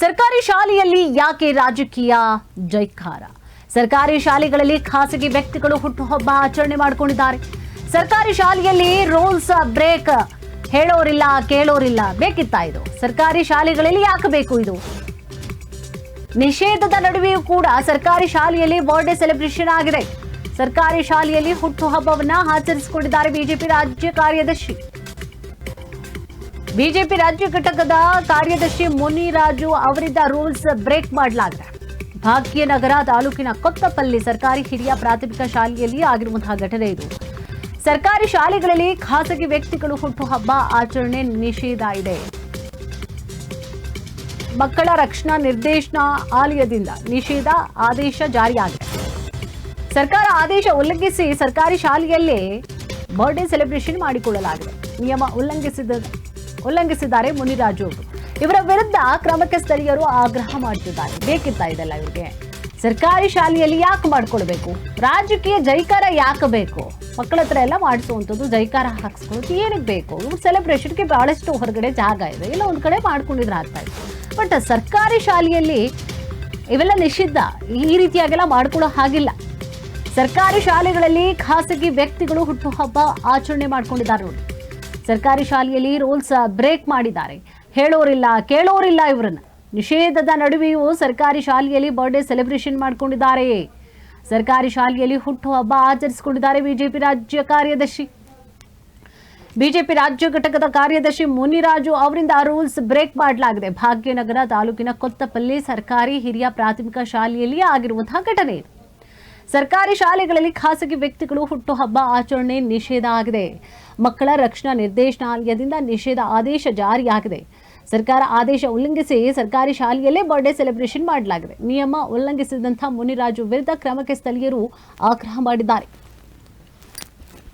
ಸರ್ಕಾರಿ ಶಾಲೆಯಲ್ಲಿ ಯಾಕೆ ರಾಜಕೀಯ ಜೈಕಾರ? ಸರ್ಕಾರಿ ಶಾಲೆಗಳಲ್ಲಿ ಖಾಸಗಿ ವ್ಯಕ್ತಿಗಳು ಹುಟ್ಟುಹಬ್ಬ ಆಚರಣೆ ಮಾಡಿಕೊಂಡಿದ್ದಾರೆ. ಸರ್ಕಾರಿ ಶಾಲೆಯಲ್ಲಿ ರೂಲ್ಸ್ ಬ್ರೇಕ್ ಹೇಳೋರಿಲ್ಲ, ಕೇಳೋರಿಲ್ಲ, ಬೇಕಿತ್ತಾ ಇದು? ಸರ್ಕಾರಿ ಶಾಲೆಗಳಲ್ಲಿ ಯಾಕೆ ಬೇಕು ಇದು? ನಿಷೇಧದ ನಡುವೆಯೂ ಕೂಡ ಸರ್ಕಾರಿ ಶಾಲೆಯಲ್ಲಿ ಬರ್ಡೇ ಸೆಲೆಬ್ರೇಷನ್ ಆಗಿದೆ. ಸರ್ಕಾರಿ ಶಾಲೆಯಲ್ಲಿ ಹುಟ್ಟುಹಬ್ಬವನ್ನ ಆಚರಿಸಿಕೊಂಡಿದ್ದಾರೆ ಬಿಜೆಪಿ ರಾಜ್ಯ ಕಾರ್ಯದರ್ಶಿ. ಬಿಜೆಪಿ ರಾಜ್ಯ ಘಟಕದ ಕಾರ್ಯದರ್ಶಿ ಮುನಿರಾಜು ಅವರಿಂದ ರೂಲ್ಸ್ ಬ್ರೇಕ್ ಮಾಡಲಾಗಿದೆ. ಭಾಗ್ಯನಗರ ತಾಲೂಕಿನ ಕೊತ್ತಪಲ್ಲಿ ಸರ್ಕಾರಿ ಹಿರಿಯ ಪ್ರಾಥಮಿಕ ಶಾಲೆಯಲ್ಲಿ ಆಗಿರುವಂತಹ ಘಟನೆ ಇದು. ಸರ್ಕಾರಿ ಶಾಲೆಗಳಲ್ಲಿ ಖಾಸಗಿ ವ್ಯಕ್ತಿಗಳು ಹುಟ್ಟುಹಬ್ಬ ಆಚರಣೆ ನಿಷೇಧ ಇದೆ. ಮಕ್ಕಳ ರಕ್ಷಣಾ ನಿರ್ದೇಶನಾಲಯದಿಂದ ನಿಷೇಧ ಆದೇಶ ಜಾರಿಯಾಗಿದೆ. ಸರ್ಕಾರ ಆದೇಶ ಉಲ್ಲಂಘಿಸಿ ಸರ್ಕಾರಿ ಶಾಲೆಯಲ್ಲೇ ಬರ್ಡೇ ಸೆಲೆಬ್ರೇಷನ್ ಮಾಡಿಕೊಳ್ಳಲಾಗಿದೆ. ನಿಯಮ ಉಲ್ಲಂಘಿಸಿದ ಉಲ್ಲಂಘಿಸಿದ್ದಾರೆ ಮುನಿರಾಜು. ಅವರು ಇವರ ವಿರುದ್ಧ ಕ್ರಮಕ್ಕೆ ಸ್ಥಳೀಯರು ಆಗ್ರಹ ಮಾಡ್ತಿದ್ದಾರೆ. ಬೇಕಿತ್ತ ಇದೆಲ್ಲ ಇವರಿಗೆ? ಸರ್ಕಾರಿ ಶಾಲೆಯಲ್ಲಿ ಯಾಕೆ ಮಾಡ್ಕೊಳ್ಬೇಕು? ರಾಜಕೀಯ ಜೈಕಾರ ಯಾಕೆ ಬೇಕು? ಮಕ್ಕಳ ಹತ್ರ ಎಲ್ಲ ಮಾಡಿಸುವಂಥದ್ದು ಜೈಕಾರ ಹಾಕ್ಸ್ಕೊಳ್ಳೋದು ಏನಕ್ಕೆ ಬೇಕು? ಇವ್ರು ಸೆಲೆಬ್ರೇಷನ್ಗೆ ಬಹಳಷ್ಟು ಹೊರಗಡೆ ಜಾಗ ಇದೆ. ಇಲ್ಲ ಒಂದು ಕಡೆ ಮಾಡ್ಕೊಂಡಿದ್ರೆ ಆಗ್ತಾ ಇತ್ತು. ಬಟ್ ಸರ್ಕಾರಿ ಶಾಲೆಯಲ್ಲಿ ಇವೆಲ್ಲ ನಿಷಿದ್ಧ. ಈ ರೀತಿಯಾಗೆಲ್ಲ ಮಾಡ್ಕೊಳ್ಳೋ ಹಾಗಿಲ್ಲ. ಸರ್ಕಾರಿ ಶಾಲೆಗಳಲ್ಲಿ ಖಾಸಗಿ ವ್ಯಕ್ತಿಗಳು ಹುಟ್ಟುಹಬ್ಬ ಆಚರಣೆ ಮಾಡ್ಕೊಂಡಿದ್ದಾರೆ ನೋಡಿ. ಸರ್ಕಾರಿ ಶಾಲೆಯಲ್ಲಿ ರೂಲ್ಸ್ ಬ್ರೇಕ್ ಮಾಡಿದ್ದಾರೆ. ಹೇಳೋರಿಲ್ಲ, ಕೇಳೋರಿಲ್ಲ ಇವರನ್ನು. ನಿಷೇಧದ ನಡುವೆಯೂ ಸರ್ಕಾರಿ ಶಾಲೆಯಲ್ಲಿ ಬರ್ಡೇ ಸೆಲೆಬ್ರೇಷನ್ ಮಾಡ್ಕೊಂಡಿದ್ದಾರೆ ಸರ್ಕಾರಿ ಶಾಲೆಯಲ್ಲಿ ಹುಟ್ಟುಹಬ್ಬ ಆಚರಿಸಿಕೊಂಡಿದ್ದಾರೆ ಬಿಜೆಪಿ ರಾಜ್ಯ ಕಾರ್ಯದರ್ಶಿ. ಬಿಜೆಪಿ ರಾಜ್ಯ ಘಟಕದ ಕಾರ್ಯದರ್ಶಿ ಮುನಿರಾಜು ಅವರಿಂದ ರೂಲ್ಸ್ ಬ್ರೇಕ್ ಮಾಡಲಾಗಿದೆ. ಭಾಗ್ಯನಗರ ತಾಲೂಕಿನ ಕೊತ್ತಪಲ್ಲಿ ಸರ್ಕಾರಿ ಹಿರಿಯ ಪ್ರಾಥಮಿಕ ಶಾಲೆಯಲ್ಲಿ ಆಗಿರುವಂತಹ ಘಟನೆ ಇದು. ಸರ್ಕಾರಿ ಶಾಲೆಗಳಲ್ಲಿ ಖಾಸಗಿ ವ್ಯಕ್ತಿಗಳು ಹುಟ್ಟುಹಬ್ಬ ಆಚರಣೆ ನಿಷೇಧ ಆಗಿದೆ. ಮಕ್ಕಳ ರಕ್ಷಣಾ ನಿರ್ದೇಶನಾಲಯದಿಂದ ನಿಷೇಧ ಆದೇಶ ಜಾರಿಯಾಗಿದೆ. ಸರ್ಕಾರ ಆದೇಶ ಉಲ್ಲಂಘಿಸಿ ಸರ್ಕಾರಿ ಶಾಲೆಯಲ್ಲೇ ಬರ್ಡೇ ಸೆಲೆಬ್ರೇಷನ್ ಮಾಡಲಾಗಿದೆ. ನಿಯಮ ಉಲ್ಲಂಘಿಸಿದಂಥ ಮುನಿರಾಜು ವಿರುದ್ಧ ಕ್ರಮಕ್ಕೆ ಸ್ಥಳೀಯರು ಆಗ್ರಹ ಮಾಡಿದ್ದಾರೆ.